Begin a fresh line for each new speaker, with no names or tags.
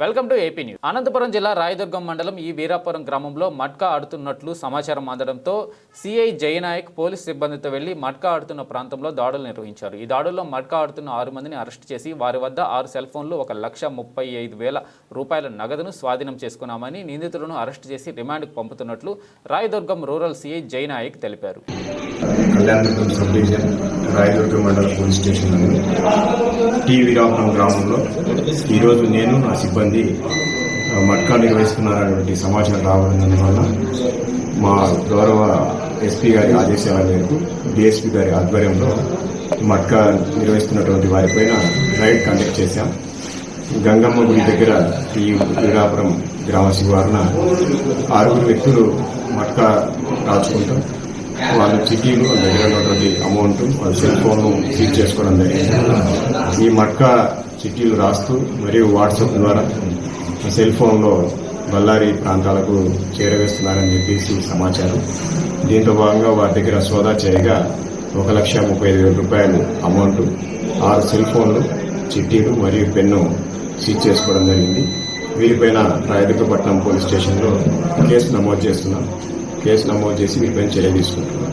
Welcome to AP news. Anantapuram జిల్లా రాయదుర్గం మండలం ఈ వీరాపురం గ్రామంలో మట్కా ఆడుతున్నట్లు సమాచారం అందడంతో సిఐ జయనాయక్ పోలీస్ సిబ్బందితో వెళ్ళి మట్కా ఆడుతున్న ప్రాంతంలో దాడులు నిర్వహించారు. ఈ దాడుల్లో మట్కా ఆడుతున్న ఆరు మందిని అరెస్ట్ చేసి వారి వద్ద ఆరు సెల్ ఫోన్లు ఒక లక్ష ముప్పై ఐదు వేల రూపాయల నగదును స్వాధీనం చేసుకున్నామని నిందితులను అరెస్ట్ చేసి రిమాండ్కు పంపుతున్నట్లు రాయదుర్గం రూరల్ సిఐ జయనాయక్ తెలిపారు.
రాయదుర్గం మండల పోలీస్ స్టేషన్ ఈ వీరాపురం గ్రామంలో ఈరోజు నేను నా సిబ్బంది సిబ్బంది మట్కా నిర్వహిస్తున్నారనేటువంటి సమాచారం రావడంవల్ల మా గౌరవ ఎస్పీ గారి ఆదేశాల మేరకు డిఎస్పీ గారి ఆధ్వర్యంలో మట్కా నిర్వహిస్తున్నటువంటి వారిపైన రైడ్ కండక్ట్ చేశాం. గంగమ్మ గుడి దగ్గర ఈ వీరాపురం గ్రామ శివారున ఆరుగురు వ్యక్తులు మట్కా రాచుకుంటాం. వాళ్ళ చిటీలు వాళ్ళ దగ్గర ఉన్నటువంటి అమౌంట్ వాళ్ళ సెల్ ఫోన్ సీజ్ చేసుకోవడం జరిగింది. ఈ మట్కా చిట్టీలు రాస్తూ మరియు వాట్సాప్ ద్వారా సెల్ ఫోన్లో బళ్ళారి ప్రాంతాలకు చేరవేస్తున్నారని చెప్పేసి సమాచారం. దీంతో భాగంగా వారి దగ్గర సోదా చేయగా ఒక లక్ష ముప్పై ఐదు వేల రూపాయలు అమౌంట్ ఆరు సెల్ ఫోన్లు చిట్టీలు మరియు పెన్ను సీజ్ చేసుకోవడం జరిగింది. వీరిపైన రాయదుర్గపట్నం పోలీస్ స్టేషన్లో కేసు నమోదు చేస్తున్నాం. కేసు నమోదు చేసి వీరిపైన చర్య తీసుకుంటున్నాం.